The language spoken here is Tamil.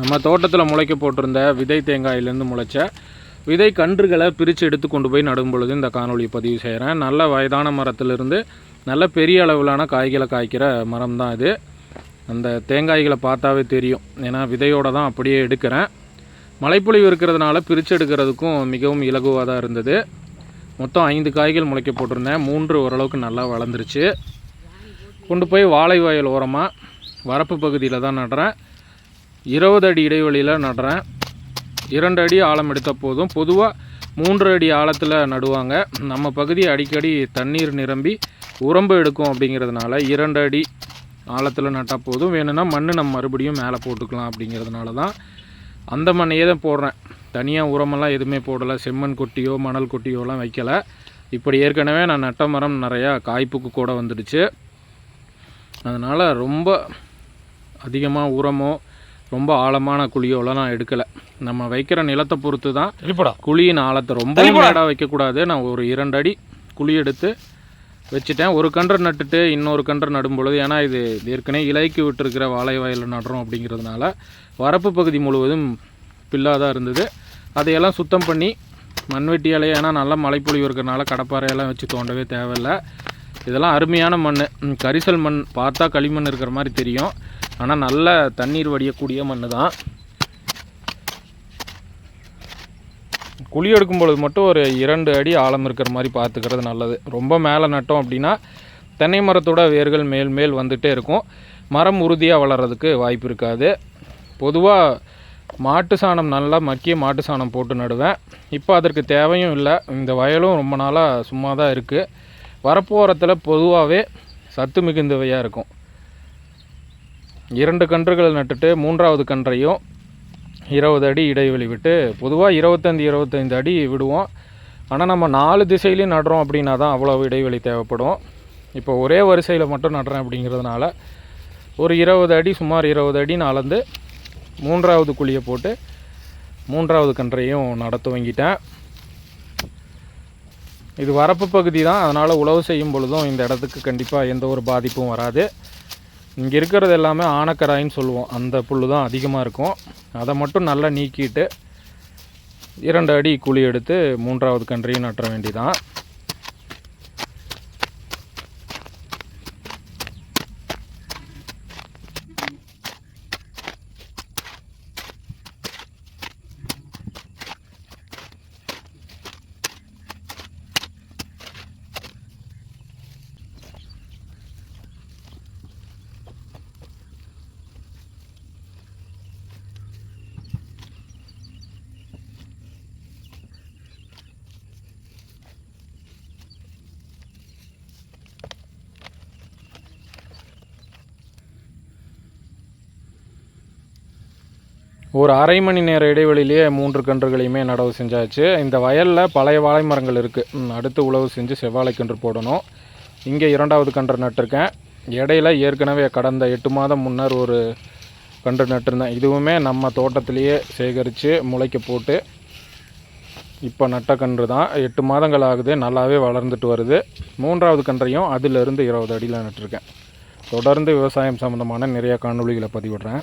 நம்ம தோட்டத்தில் முளைக்க போட்டிருந்த விதை தேங்காயிலேருந்து முளைச்ச விதை கன்றுகளை பிரித்து எடுத்து கொண்டு போய் நடும் பொழுது இந்த காணொலி பதிவு செய்கிறேன் நல்ல வயதான மரத்திலிருந்து நல்ல பெரிய அளவிலான காய்களை காய்க்கிற மரம் தான் இது. அந்த தேங்காய்களை பார்த்தாவே தெரியும். ஏன்னா விதையோடு தான் அப்படியே எடுக்கிறேன். மழைப்பொழிவு இருக்கிறதுனால பிரித்து எடுக்கிறதுக்கும் மிகவும் இலகுவாக தான் இருந்தது. மொத்தம் ஐந்து காய்கள் முளைக்க போட்டிருந்தேன். மூன்று ஓரளவுக்கு நல்லா வளர்ந்துருச்சு. கொண்டு போய் வாழை வயல் ஓரமாக வரப்பு பகுதியில் தான் நடுறேன். இருபது அடி இடைவெளியில் நடுறேன். இரண்டு அடி ஆழம் எடுத்த போதும் பொதுவாக மூன்று அடி ஆழத்தில் நடுவாங்க. நம்ம பகுதி அடிக்கடி தண்ணீர் நிரம்பி உரம்பு எடுக்கும் அப்படிங்கிறதுனால இரண்டு அடி ஆழத்தில் நட்டால் போதும். வேணும்னா மண் நம்ம மறுபடியும் மேலே போட்டுக்கலாம் அப்படிங்கிறதுனால தான் அந்த மண்ணையே தான் போடுறேன். தனியாக உரமெல்லாம் எதுவுமே போடலை. செம்மண் கொட்டியோ மணல் கொட்டியோலாம் வைக்கலை. இப்படி ஏற்கனவே நான் நட்ட மரம் நிறையா காய்ப்புக்கு கூட வந்துடுச்சு. அதனால் ரொம்ப அதிகமாக உரமோ ரொம்ப ஆழமான குழியோலாம் நான் எடுக்கலை. நம்ம வைக்கிற நிலத்தை பொறுத்து தான் குழியின் ஆழத்தை ரொம்ப மேடாக வைக்கக்கூடாது. நான் ஒரு இரண்டு அடி குழி எடுத்து வச்சுட்டேன். ஒரு கன்று நட்டுட்டு இன்னொரு கன்று நடும் பொழுது ஏன்னா இது ஏற்கனவே இலைக்கு விட்டுருக்கிற வாழை வயலில் நடுறோம் அப்படிங்கிறதுனால வரப்பு பகுதி முழுவதும் பில்லாக தான் இருந்தது. அதையெல்லாம் சுத்தம் பண்ணி மண்வெட்டியாலே ஏன்னா நல்லா மழைப்பொழிவு இருக்கிறனால கடப்பாறையெல்லாம் வச்சு தோண்டவே தேவையில்லை. இதெல்லாம் அருமையான மண் கரிசல் மண் பார்த்தா களிமண் இருக்கிற மாதிரி தெரியும். ஆனால் நல்ல தண்ணீர் வடியக்கூடிய மண் தான் குழி எடுக்கும் பொழுது மட்டும் ஒரு இரண்டு அடி ஆழம் இருக்கிற மாதிரி பார்த்துக்கிறது நல்லது. ரொம்ப மேலே நட்டோம் அப்படின்னா தென்னை மரத்தோட வேர்கள் மேல் மேல் வந்துகிட்டே இருக்கும். மரம் உறுதியாக வளர்கிறதுக்கு வாய்ப்பு இருக்காது. பொதுவாக மாட்டு சாணம் நல்லா மக்கிய மாட்டு சாணம் போட்டு நடுவேன். இப்போ அதற்கு தேவையும் இல்லை. இந்த வயலும் ரொம்ப நாளாக சும்மா தான் இருக்குது வரப்போகிறத்தில் பொதுவாகவே சத்து மிகுந்தவையாக இருக்கும். இரண்டு கன்றுகள் நட்டுட்டு மூன்றாவது கன்றையும் இருபது அடி இடைவெளி விட்டு பொதுவாக இருபத்தஞ்சி இருபத்தைந்து அடி விடுவோம். ஆனால் நம்ம நாலு திசையிலையும் நடுறோம் அப்படின்னா தான் அவ்வளோ இடைவெளி தேவைப்படும். இப்போ ஒரே வரிசையில் மட்டும் நடுறேன் அப்படிங்கிறதுனால ஒரு இருபது அடி சுமார் இருபது அடி அளந்து மூன்றாவது குழியை போட்டு மூன்றாவது கன்றையும் நட துவங்கிட்டேன். இது வரப்பு பகுதி தான். அதனால் உழவு செய்யும் பொழுதும் இந்த இடத்துக்கு கண்டிப்பாக எந்த ஒரு பாதிப்பும் வராது. இங்கே இருக்கிறது எல்லாமே ஆனக்கராயின்னு சொல்லுவோம். அந்த புல் தான் அதிகமாக இருக்கும். அதை மட்டும் நல்லா நீக்கிட்டு இரண்டு அடி குழி எடுத்து மூன்றாவது கன்றையும் நட்டுற வேண்டிதான். ஒரு அரை மணி நேர இடைவெளியிலேயே மூன்று கன்றுகளையுமே நடவு செஞ்சாச்சு. இந்த வயலில் பழைய வாழை மரங்கள் இருக்குது அடுத்து உழவு செஞ்சு செவ்வாழை கன்று போடணும். இங்கே இரண்டாவது கன்று நட்டிருக்கேன். இடையில ஏற்கனவே கடந்த எட்டு மாதம் முன்னர் ஒரு கன்று நட்டிருந்தேன். இதுவுமே நம்ம தோட்டத்திலேயே சேகரித்து முளைக்க போட்டு இப்போ நட்ட கன்று தான். எட்டு மாதங்கள் ஆகுது நல்லாவே வளர்ந்துட்டு வருது. மூன்றாவது கன்றையும் அதிலிருந்து இருபது அடியில் நட்டிருக்கேன். தொடர்ந்து விவசாயம் சம்மந்தமான நிறைய காணொலிகளை பதிவிடுறேன்.